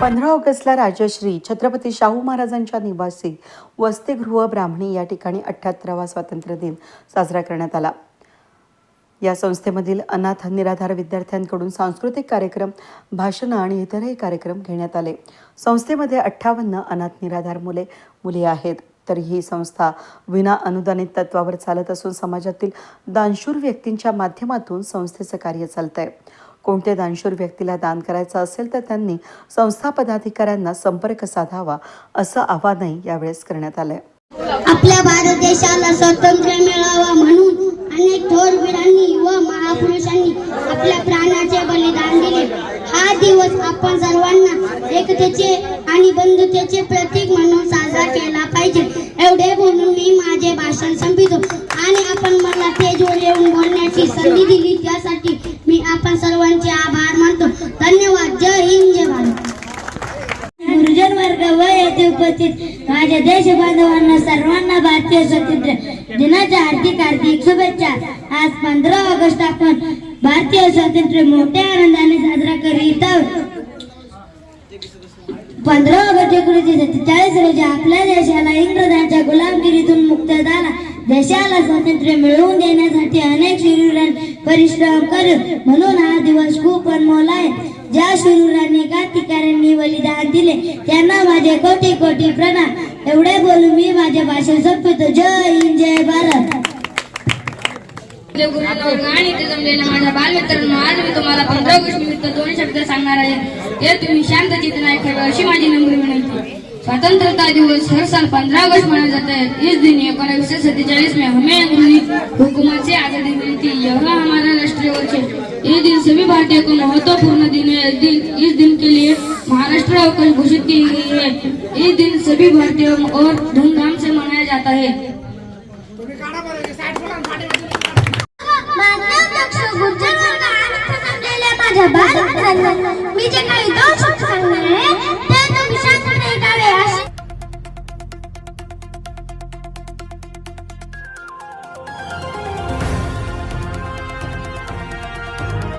पंधरा ऑगस्टला राजश्री छत्रपती शाहू महाराजांच्या निवासी वसतिगृह ब्राह्मणी या ठिकाणी अठ्ठ्याहत्तरावा स्वातंत्र्य दिन साजरा करण्यात आला. या संस्थेमधील अनाथ निराधार विद्यार्थ्यांकडून सांस्कृतिक कार्यक्रम भाषणं आणि इतरही कार्यक्रम घेण्यात आले. संस्थेमध्ये अठ्ठावन्न अनाथ निराधार मुले मुली आहेत. तर ही संस्था विना अनुदानित तत्वावर चालत असून समाजातील दानशूर व्यक्तींच्या माध्यमातून संस्थेचं कार्य चालतंय. कोणत्या दानशूर व्यक्तीला दान करायचं असेल तर त्यांनी संस्था पदाधिकाऱ्यांना संपर्क साधावा असं आवाहनही यावेळेस करण्यात आलंय. आपल्या भारत देशाला स्वातंत्र्य मिळावा म्हणून अनेक थोर वीरांनी व महापुरुषांनी आपल्या प्राणाचे बलिदान दिले. हा दिवस आपण सर्वांना एकतेचे आणि बंधुतेचे प्रतीक म्हणून साजरा केला पाहिजे. एवढे बोलून मी माझे भाषण संपितो आणि आपण मला ते स्टेजवर येऊन बोलण्याची संधी दिली त्यासाठी सर्वांचे आभार मानतो. धन्यवाद. जय हिंद जय भारत. गुरुजन वर्ग व येथे उपस्थित. माझ्या देश बांधवांना सर्वांना भारतीय स्वातंत्र्य दिनाच्या हार्दिक हार्दिक शुभेच्छा. आज पंधरा ऑगस्ट आपण भारतीय स्वातंत्र्य मोठ्या आनंदाने साजरा करीत आहोत. पंधरा ऑगस्ट एकोणीसशे सत्तेचाळीस रोजी आपल्या देशाला इंग्रजांच्या गुलामगिरीतून मुक्त झाला. देशाला स्वातंत्र्य मिळवून देण्यासाठी अनेक शूरवीरांनी परिश्रम कर. म्हणून हा दिवस खूप अनमोल आहे. ज्या शूरवीरांनी क्रांतिकाऱ्यांनी बलिदान दिले त्यांना माझे कोटी कोटी प्रणाम. एवढे बोलून मी माझे भाषण संपवतो. जय हिंद जय भारत. आणि इथे जमलेल्या माझ्या बालमित्रांनो आज मी तुम्हाला पंधरा ऑगस्ट निमित्त दोन शब्द सांगणार आहे. हे तुम्ही शांत चित्र नाही ठेवा अशी माझी नम्र विनंती. स्वतंत्रता दिवस हर साल पंद्रह अगस्त मनाया जाता है इस दिन एकोनीस सौ सत्तेचालीस में हमें अंग्रेज़ी हुकूमत से आज़ादी मिली थी यह हमारा राष्ट्रीय वर्ष है ये दिन सभी भारतीयों को महत्वपूर्ण दिन है इस दिन इस दिन के लिए महाराष्ट्र अवकाश घोषित की गई है इस दिन सभी भारतीयों और धूमधाम से मनाया जाता है मी जे काही सांगणार आहे